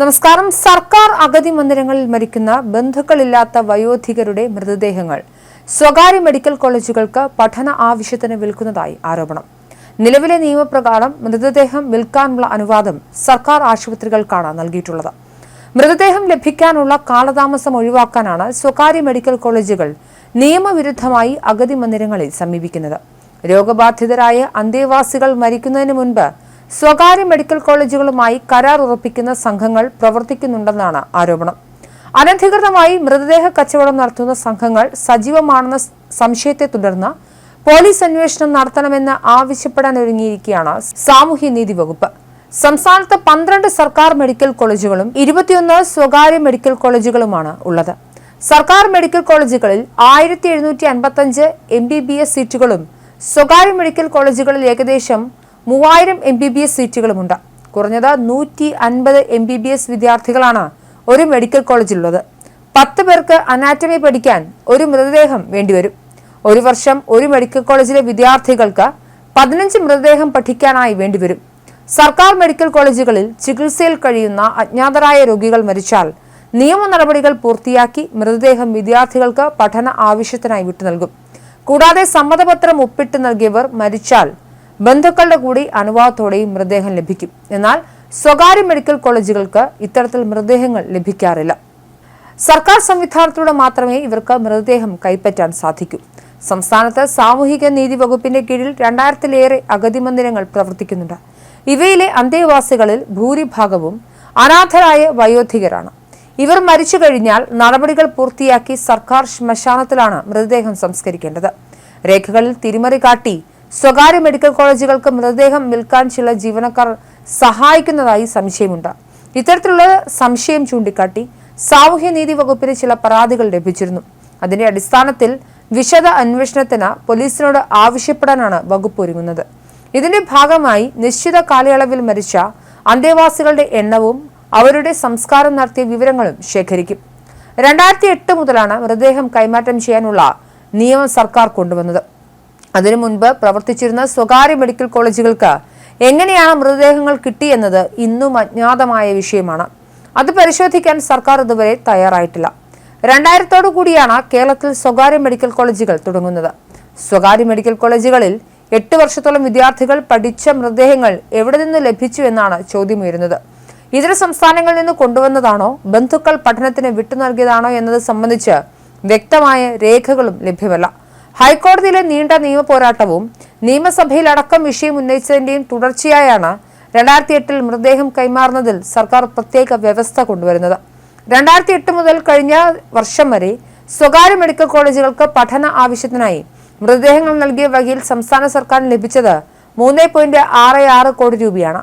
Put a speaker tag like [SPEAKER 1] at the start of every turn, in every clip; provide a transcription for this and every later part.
[SPEAKER 1] നമസ്കാരം. സർക്കാർ അഗതി മന്ദിരങ്ങളിൽ മരിക്കുന്ന ബന്ധുക്കളില്ലാത്ത വയോധികരുടെ മൃതദേഹങ്ങൾ സ്വകാര്യ മെഡിക്കൽ കോളേജുകൾക്ക് പഠന ആവശ്യത്തിന് വിൽക്കുന്നതായി ആരോപണം. നിലവിലെ നിയമപ്രകാരം മൃതദേഹം വിൽക്കാനുള്ള അനുവാദം സർക്കാർ ആശുപത്രികൾക്കാണ് നൽകിയിട്ടുള്ളത്. മൃതദേഹം ലഭിക്കാനുള്ള കാലതാമസം ഒഴിവാക്കാനാണ് സ്വകാര്യ മെഡിക്കൽ കോളേജുകൾ നിയമവിരുദ്ധമായി അഗതി മന്ദിരങ്ങളിൽ സമീപിക്കുന്നത്. രോഗബാധിതരായ അന്തേവാസികൾ മരിക്കുന്നതിന് മുൻപ് സ്വകാര്യ മെഡിക്കൽ കോളേജുകളുമായി കരാർ ഉറപ്പിക്കുന്ന സംഘങ്ങൾ പ്രവർത്തിക്കുന്നുണ്ടെന്നാണ് ആരോപണം. അനധികൃതമായി മൃതദേഹ കച്ചവടം നടത്തുന്ന സംഘങ്ങൾ സജീവമാണെന്ന സംശയത്തെ തുടർന്ന് പോലീസ് അന്വേഷണം നടത്തണമെന്ന് ആവശ്യപ്പെടാൻ ഒരുങ്ങിയിരിക്കുകയാണ് സാമൂഹ്യനീതി വകുപ്പ്. സംസ്ഥാനത്ത് പന്ത്രണ്ട് സർക്കാർ മെഡിക്കൽ കോളേജുകളും ഇരുപത്തിയൊന്ന് സ്വകാര്യ മെഡിക്കൽ കോളേജുകളുമാണ് ഉള്ളത്. സർക്കാർ മെഡിക്കൽ കോളേജുകളിൽ ആയിരത്തി എഴുന്നൂറ്റി എം ബി ബി എസ് സീറ്റുകളും സ്വകാര്യ മെഡിക്കൽ കോളേജുകളിൽ ഏകദേശം മൂവായിരം എം ബി ബി എസ് സീറ്റുകളുമുണ്ട്. കുറഞ്ഞത് നൂറ്റി അൻപത് എം ബി ബി എസ് വിദ്യാർത്ഥികളാണ് ഒരു മെഡിക്കൽ കോളേജിലുള്ളത് പത്ത് പേർക്ക് അനാറ്റമി പഠിക്കാൻ ഒരു മൃതദേഹം വേണ്ടിവരും. ഒരു വർഷം ഒരു മെഡിക്കൽ കോളേജിലെ വിദ്യാർത്ഥികൾക്ക് പതിനഞ്ച് മൃതദേഹം പഠിക്കാനായി വേണ്ടിവരും. സർക്കാർ മെഡിക്കൽ കോളേജുകളിൽ ചികിത്സയിൽ കഴിയുന്ന അജ്ഞാതരായ രോഗികൾ മരിച്ചാൽ നിയമ നടപടികൾ പൂർത്തിയാക്കി മൃതദേഹം വിദ്യാർത്ഥികൾക്ക് പഠന ആവശ്യത്തിനായി വിട്ടു നൽകും കൂടാതെ സമ്മതപത്രം ഒപ്പിട്ട് നൽകിയവർ മരിച്ചാൽ ബന്ധുക്കളുടെ കൂടി അനുവാദത്തോടെയും മൃതദേഹം ലഭിക്കും. എന്നാൽ സ്വകാര്യ മെഡിക്കൽ കോളേജുകൾക്ക് ഇത്തരത്തിൽ മൃതദേഹങ്ങൾ ലഭിക്കാറില്ല. സർക്കാർ സംവിധാനത്തിലൂടെ മാത്രമേ ഇവർക്ക് മൃതദേഹം കൈപ്പറ്റാൻ സാധിക്കൂ. സംസ്ഥാനത്ത് സാമൂഹിക നീതി വകുപ്പിന്റെ കീഴിൽ രണ്ടായിരത്തിലേറെ അഗതി മന്ദിരങ്ങൾ പ്രവർത്തിക്കുന്നുണ്ട്. ഇവയിലെ അന്തേവാസികളിൽ ഭൂരിഭാഗവും അനാഥരായ വയോധികരാണ്. ഇവർ മരിച്ചു കഴിഞ്ഞാൽ നടപടികൾ പൂർത്തിയാക്കി സർക്കാർ ശ്മശാനത്തിലാണ് മൃതദേഹം സംസ്കരിക്കേണ്ടത്. രേഖകളിൽ തിരിമറി കാട്ടി സ്വകാര്യ മെഡിക്കൽ കോളേജുകൾക്ക് മൃതദേഹം വിൽക്കാൻ ചില ജീവനക്കാർ സഹായിക്കുന്നതായി സംശയമുണ്ട്. ഇത്തരത്തിലുള്ള സംശയം ചൂണ്ടിക്കാട്ടി സാമൂഹ്യനീതി വകുപ്പിന് ചില പരാതികൾ ലഭിച്ചിരുന്നു. അതിന്റെ അടിസ്ഥാനത്തിൽ വിശദ അന്വേഷണത്തിന് പോലീസിനോട് ആവശ്യപ്പെടാനാണ് വകുപ്പ് ഒരുങ്ങുന്നത്. ഇതിന്റെ ഭാഗമായി നിശ്ചിത കാലയളവിൽ മരിച്ച അന്തേവാസികളുടെ എണ്ണവും അവരുടെ സംസ്കാരം നടത്തിയ വിവരങ്ങളും ശേഖരിക്കും. രണ്ടായിരത്തി എട്ട് മുതലാണ് മൃതദേഹം കൈമാറ്റം ചെയ്യാനുള്ള നിയമം സർക്കാർ കൊണ്ടുവന്നത്. അതിനു മുൻപ് പ്രവർത്തിച്ചിരുന്ന സ്വകാര്യ മെഡിക്കൽ കോളേജുകൾക്ക് എങ്ങനെയാണ് മൃതദേഹങ്ങൾ കിട്ടിയെന്നത് ഇന്നും അജ്ഞാതമായ വിഷയമാണ്. അത് പരിശോധിക്കാൻ സർക്കാർ ഇതുവരെ തയ്യാറായിട്ടില്ല. രണ്ടായിരത്തോടു കൂടിയാണ് കേരളത്തിൽ സ്വകാര്യ മെഡിക്കൽ കോളേജുകൾ തുടങ്ങുന്നത്. സ്വകാര്യ മെഡിക്കൽ കോളേജുകളിൽ എട്ട് വർഷത്തോളം വിദ്യാർത്ഥികൾ പഠിച്ച മൃതദേഹങ്ങൾ എവിടെ നിന്ന് ലഭിച്ചു എന്നാണ് ചോദ്യമുയരുന്നത്. ഇതര സംസ്ഥാനങ്ങളിൽ നിന്ന് കൊണ്ടുവന്നതാണോ? ബന്ധുക്കൾ പഠനത്തിന് വിട്ടു നൽകിയതാണോ എന്നത് സംബന്ധിച്ച് വ്യക്തമായ രേഖകളും ലഭ്യമല്ല. ഹൈക്കോടതിയിലെ നീണ്ട നിയമ പോരാട്ടവും നിയമസഭയിൽ അടക്കം വിഷയം ഉന്നയിച്ചതിന്റെയും തുടർച്ചയായാണ് രണ്ടായിരത്തി എട്ടിൽ മൃതദേഹം കൈമാറുന്നതിൽ സർക്കാർ പ്രത്യേക വ്യവസ്ഥ കൊണ്ടുവരുന്നത്. രണ്ടായിരത്തി എട്ട് മുതൽ കഴിഞ്ഞ വർഷം വരെ സ്വകാര്യ മെഡിക്കൽ കോളേജുകൾക്ക് പഠന ആവശ്യത്തിനായി മൃതദേഹങ്ങൾ നൽകിയ വകയിൽ സംസ്ഥാന സർക്കാരിന് ലഭിച്ചത് മൂന്ന് പോയിന്റ് ആറ് ആറ് കോടി രൂപയാണ്.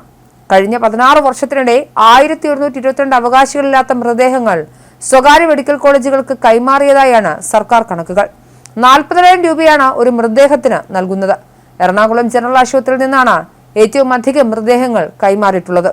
[SPEAKER 1] കഴിഞ്ഞ പതിനാറ് വർഷത്തിനിടെ ആയിരത്തി ഒരുന്നൂറ്റി ഇരുപത്തിരണ്ട് അവകാശികളില്ലാത്ത മൃതദേഹങ്ങൾ സ്വകാര്യ മെഡിക്കൽ കോളേജുകൾക്ക് കൈമാറിയതായാണ് സർക്കാർ കണക്കുകൾ. നാൽപ്പതിനായിരം രൂപയാണ് ഒരു മൃതദേഹത്തിന് നൽകുന്നത്. എറണാകുളം ജനറൽ ആശുപത്രിയിൽ നിന്നാണ് ഏറ്റവും അധികം മൃതദേഹങ്ങൾ കൈമാറിയിട്ടുള്ളത്.